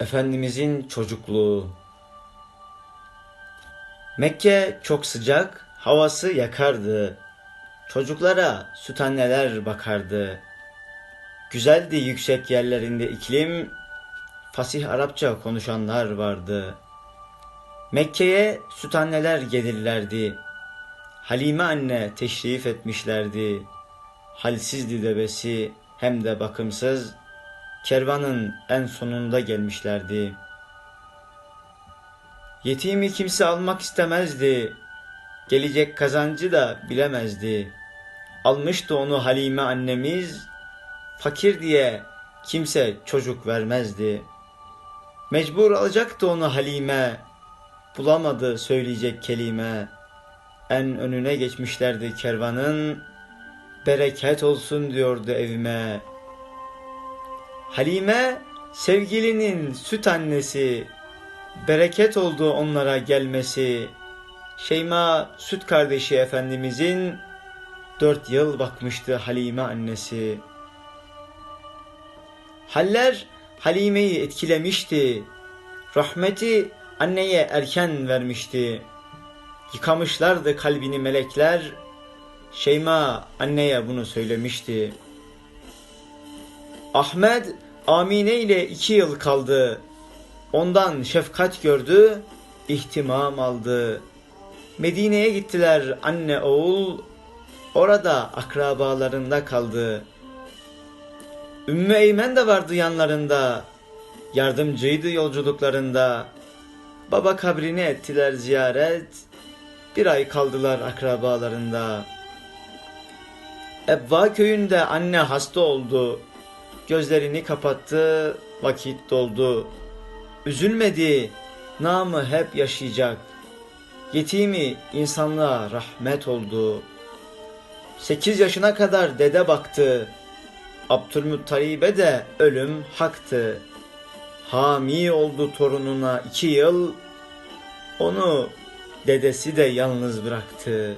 Efendimizin çocukluğu Mekke çok sıcak, havası yakardı. Çocuklara süt anneler bakardı. Güzeldi yüksek yerlerinde iklim, fasih Arapça konuşanlar vardı. Mekke'ye süt anneler gelirlerdi. Halime anne teşrif etmişlerdi. Halsizdi devesi hem de bakımsız, kervanın en sonunda gelmişlerdi. Yetimi kimse almak istemezdi. Gelecek kazancı da bilemezdi. Almıştı onu Halime annemiz. Fakir diye kimse çocuk vermezdi. Mecbur alacaktı onu Halime. Bulamadı söyleyecek kelime. En önüne geçmişlerdi kervanın. Bereket olsun diyordu evime. Halime sevgilinin süt annesi. Bereket oldu onlara gelmesi. Şeyma süt kardeşi efendimizin dört yıl bakmıştı Halime annesi. Haller Halime'yi etkilemişti. Rahmeti anneye erken vermişti. Yıkamışlardı kalbini melekler. Şeyma anneye bunu söylemişti. Ahmet Amine ile iki yıl kaldı. Ondan şefkat gördü, ihtimam aldı. Medine'ye gittiler anne oğul, orada akrabalarında kaldı. Ümmü Eymen de vardı yanlarında, yardımcıydı yolculuklarında. Baba kabrini ettiler ziyaret, bir ay kaldılar akrabalarında. Ebba köyünde anne hasta oldu, gözlerini kapattı, vakit doldu. Üzülmedi, namı hep yaşayacak. Yetimi insanlığa rahmet oldu. Sekiz yaşına kadar dede baktı. Abdülmuttalib'e de ölüm haktı. Hami oldu torununa iki yıl. Onu dedesi de yalnız bıraktı.